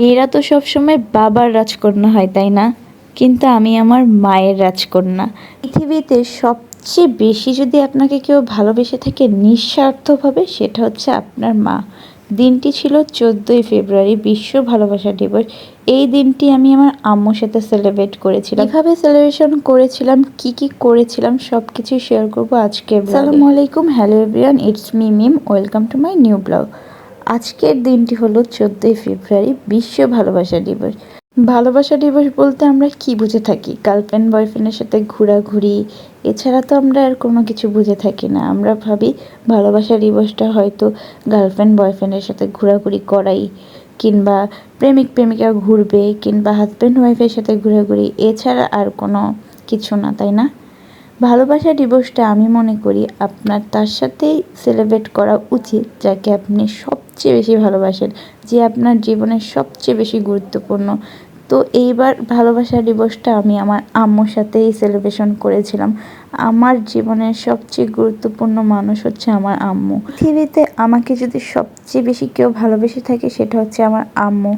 মেয়েরা তো সবসময় বাবার রাজকন্যা হয়, তাই না? কিন্তু আমি আমার মায়ের রাজকন্যা। পৃথিবীতে সবচেয়ে বেশি যদি আপনাকে কেউ ভালোবেসে থাকে নিঃস্বার্থভাবে, সেটা হচ্ছে আপনার মা। দিনটি ছিল চোদ্দোই ফেব্রুয়ারি, বিশ্ব ভালোবাসা দিবস। এই দিনটি আমি আমার আম্মুর সাথে সেলিব্রেট করেছিলাম। কীভাবে সেলিব্রেশন করেছিলাম, কি কি করেছিলাম সব কিছু শেয়ার করব আজকে আসসালামু আলাইকুম hello everyone it's me Mim welcome to my new blog আজকের দিনটি হলো চোদ্দোই ফেব্রুয়ারি, বিশ্ব ভালোবাসা দিবস। ভালোবাসা দিবস বলতে আমরা কি বুঝে থাকি? গার্লফ্রেন্ড, বয়ফ্রেন্ডের সাথে ঘোরাঘুরি, এছাড়া তো আমরা আর কোনো কিছু বুঝে থাকি না। আমরা ভাবি ভালোবাসা দিবসটা হয়তো গার্লফ্রেন্ড, বয়ফ্রেন্ডের সাথে ঘোরাঘুরি করাই, কিংবা প্রেমিক, প্রেমিকা ঘুরবে, কিংবা হাজব্যান্ড ওয়াইফের সাথে ঘোরাঘুরি, এছাড়া আর কোনো কিছু না, তাই না? ভালোবাসা দিবসটা আমি মনে করি আপনার তার সাথেই সেলিব্রেট করা উচিত, যাকে আপনি সবচেয়ে বেশি ভালোবাসেন, যে আপনার জীবনের সবচেয়ে বেশি গুরুত্বপূর্ণ। তো এইবার ভালোবাসা দিবসটা আমি আমার আম্মুর সাথেই সেলিব্রেশন করেছিলাম। আমার জীবনের সবচেয়ে গুরুত্বপূর্ণ মানুষ হচ্ছে আমার আম্মু। পৃথিবীতে আমাকে যদি সবচেয়ে বেশি কেউ ভালোবেসে থাকে, সেটা হচ্ছে আমার আম্মু।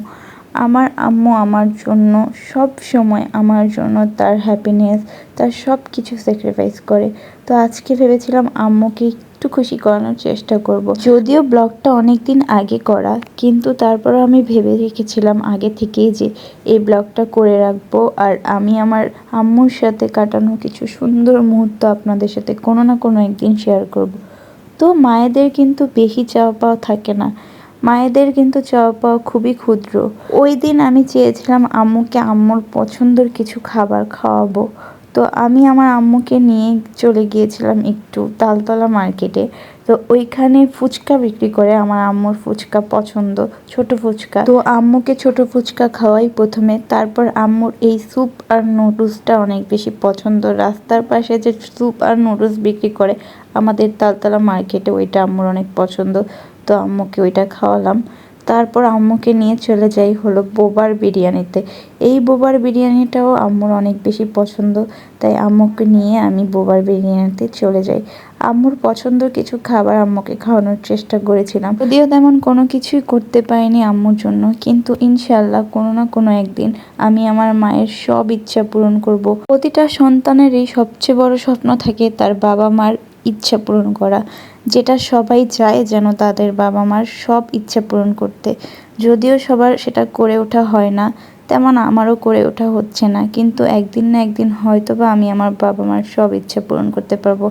আমার আম্মু আমার জন্য সব সময় আমার জন্য তার হ্যাপিনেস তার সব কিছু স্যাক্রিফাইস করে। তো আজকে ভেবেছিলাম আম্মুকে একটু খুশি করানোর চেষ্টা করব। যদিও ব্লগটা অনেক দিন আগে করা, কিন্তু তারপরও আমি ভেবে রেখেছিলাম আগে থেকেই যে এই ব্লগটা করে রাখব আর আমি আমার আম্মুর সাথে কাটানো কিছু সুন্দর মুহূর্ত আপনাদের সাথে কোনো না কোনো একদিন শেয়ার করব। তো মায়েদের কিন্তু বেশি চাওয়া পাওয়া থাকে না মায়েদের কিন্তু চাওয়া পাওয়া খুবই ক্ষুদ্র ওই দিন আমি চেয়েছিলাম আম্মুকে আম্মুর পছন্দের কিছু খাবার খাওয়াবো তো আমি আমার আম্মুকে নিয়ে চলে গিয়েছিলাম একটু তালতলা মার্কেটে। তো ওইখানে ফুচকা বিক্রি করে আমার আম্মুর ফুচকা পছন্দ, ছোট ফুচকা। তো আম্মুকে ছোট ফুচকা খাওয়াই প্রথমে। তারপর আম্মুর এই স্যুপ আর নুডলসটা অনেক বেশি পছন্দ। রাস্তার পাশে যে স্যুপ আর নুডলস বিক্রি করে আমাদের তালতলা মার্কেটে ওইটা আম্মুর অনেক পছন্দ। তো আম্মুকে ওইটা খাওয়ালাম। তারপর আম্মুকে নিয়ে চলে যাই হলো বোবার বিরিয়ানিতে। এই বোবার বিরিয়ানিটাও আম্মুর অনেক বেশি পছন্দ, তাই আম্মুকে নিয়ে আমি বোবার বিরিয়ানিতে চলে যাই। আম্মুর পছন্দ কিছু খাবার আম্মুকে খাওয়ানোর চেষ্টা করেছিলাম। যদিও তেমন কোনো কিছুই করতে পারিনি আম্মুর জন্য, কিন্তু ইনশাল্লাহ কোনো না কোনো একদিন আমি আমার মায়ের সব ইচ্ছা পূরণ করব। প্রতিটা সন্তানেরই সবচেয়ে বড় স্বপ্ন থাকে তার বাবা মার ইচ্ছা পূরণ করা, যেটা সবাই চায় যেন তাদের বাবা মার সব ইচ্ছা পূরণ করতে। যদিও সবার সেটা করে ওঠা হয় না, তেমন আমারও করে ওঠা হচ্ছে না, কিন্তু একদিন না একদিন হয়তো বা আমি আমার বাবা মার সব ইচ্ছা পূরণ করতে পারব।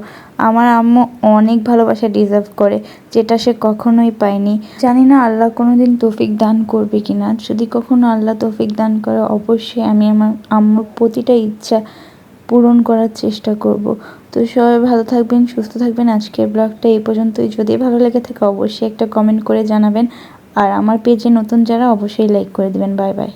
আমার আম্মু অনেক ভালোবাসা ডিজার্ভ করে, যেটা সে কখনোই পায়নি। জানি না আল্লাহ কোনো দিন তৌফিক দান করবে কি না যদি কখনো আল্লাহ তৌফিক দান করে, অবশ্যই আমি আমার আম্মুর প্রতিটা ইচ্ছা পূরণ করার চেষ্টা করব। তো সবাই ভালো থাকবেন, সুস্থ থাকবেন। আজকের ব্লগটা এই পর্যন্তই। যদি ভালো লেগে থাকে, অবশ্যই একটা কমেন্ট করে জানাবেন। আর আমার পেজে নতুন যারা, অবশ্যই লাইক করে দেবেন। Bye bye